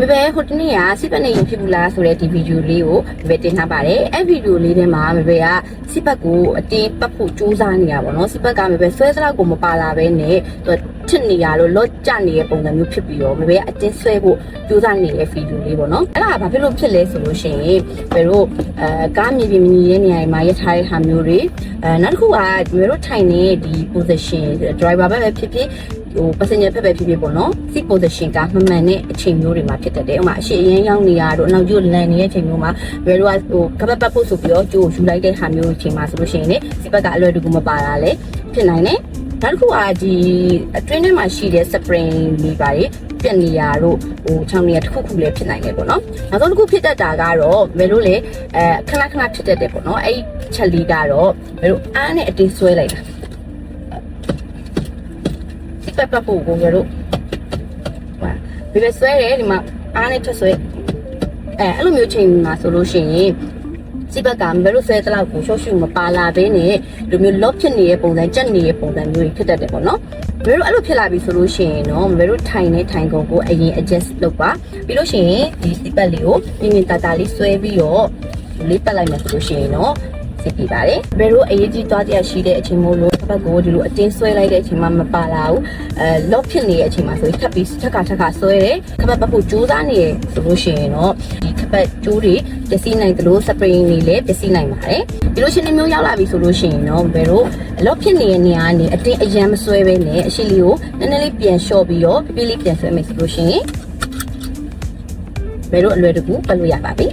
မပဲဟိုတနေ့ကစစ်ပတ်နေရင်ဖြစ်ဘူးလားဆိုတဲ့ဒီဗီဒီယိုလေးကိုမပဲတင်ထားပါတယ်အဲ့ဗီဒီယိုလေးထဲမှာမပဲကစစ်ပတ်ကိုအတင်းပတ်ဖို့ကြိုးစားနေတာပေါ့နော်စစ်ပတ်ကမပဲဆွဲစလောက်ကိုမပါလာပဲနဲ့သူချစ်နေရလို့လော့ကျနေတဲ့ပုံစံမျိုးဖြစ်ပြီးတော့မပဲကအတင်းဆွဲဖို့ကြိုးစားနေတဲ့ဗီဒီယိုလေးပေါ့နော်အဲ့ဒါကဘာဖြစ်လို့ဖြစ်လဲဆိုလို့ရှိရင်ဘယ်တို့အဲကားမြေပြင်မညီတဲ့နေရာမှာရထားတဲ့ဟာမျိုးတွေအဲနောက်တစ်ခုကဘယ်တို့ထိုင်နေဒီ position driver ဘက်ပဲဖြစ်ဖြစ် ဟို passenger ဘက်ပဲဖြစ်ဖြစ်ပေါ့နော် seat position ကမမှန်တဲ့အချိန်မျိုးတွေမှာဖြစ်တတ်တယ်။ဥပမာအရှိအရင်ရောက်နေရတော့အနောက်ကျလန်နေတဲ့အချိန်မျိုးမှာဘယ်လိုကဟိုကပတ်ပတ်ဖို့ဆိုပြီးတော့ကြိုးယူလိုက်တဲ့ဟာမျိုးအချိန်မှာဆိုလို့ရှိရင်လေစီဘက်ကအလွယ်တကူမပါတာလေဖြစ်နိုင်တယ်။နောက်တစ်ခုကဒီအတွင်းထဲမှာရှိတဲ့ spring လေးပါလေပြက်နေရတော့ဟိုချောင်းနေရတစ်ခုခုလည်းဖြစ်နိုင်တယ်ပေါ့နော်။နောက်ဆုံးတစ်ခုဖြစ်တတ်တာကတော့ဘယ်လိုလဲအဲခဏခဏဖြစ်တတ်တယ်ပေါ့နော်။အဲ့ချက်လေးကတော့ဘယ်လိုအားနဲ့အတင်းဆွဲလိုက်တာ ပက်ပက်ဖို့ကိုရတော့ဟာဘယ်ပဲဆွဲတယ်ဒီမှာအားနဲ့ချက်ဆွဲအဲအဲ့လိုမျိုးချိန်မှာဆိုလို့ရှိရင်စိဘက်ကဘယ်လိုဆွဲတလောက်ကိုရှော့ရှုမပါလာဘဲနဲ့ဒီမျိုး lock ဖြစ်နေတဲ့ပုံစံကြက်နေတဲ့ပုံစံမျိုးကြီးဖြစ်တတ်တယ်ပေါ့နော်ဘယ်လိုအဲ့လိုဖြစ်လာပြီဆိုလို့ရှိရင်တော့ဘယ်လိုထိုင်နေထိုင်ကုန်ကိုအရင် adjust လုပ်ပါပြီးလို့ရှိရင်ဒီစိပတ်လေးကိုပြင်းပြင်းတာတာလေးဆွဲပြီးတော့လေးပတ်လိုက်မှဆိုလို့ရှိရင်တော့စစ်ပြပါတယ်ဘယ်လိုအရေးကြီးသွားတရားရှိတဲ့အချိန်မို့လို့ ဘက်ကိုဒီလိုအတင်းဆွဲလိုက်တဲ့အချိန်မှာမပါလာဘူးအဲလော့ဖြစ်နေတဲ့အချိန်မှာဆိုရင်ထပ်ပြီးထက်ကထက်ကဆွဲတယ်ခပတ်ပတ်ဖို့ကြိုးစားနေရဆိုလို့ရှိရင်တော့ဒီခပတ်ကြိုးတွေပျက်စီးနိုင်သလိုစပရင်တွေလည်းပျက်စီးနိုင်ပါတယ်ဒီလိုရှင်နေမျိုးရောက်လာပြီဆိုလို့ရှိရင်တော့ဘယ်လိုလော့ဖြစ်နေတဲ့နေရာကနေအတင်းအရန်မဆွဲဘဲနဲ့အရှိလေးကိုနည်းနည်းလေးပြန်လျှော့ပြီးတော့ပြပြလေးပြန်ဆွဲမယ်ဆိုလို့ရှိရင်ဘယ်လိုအလွယ်တကူပတ်လို့ရပါပြီ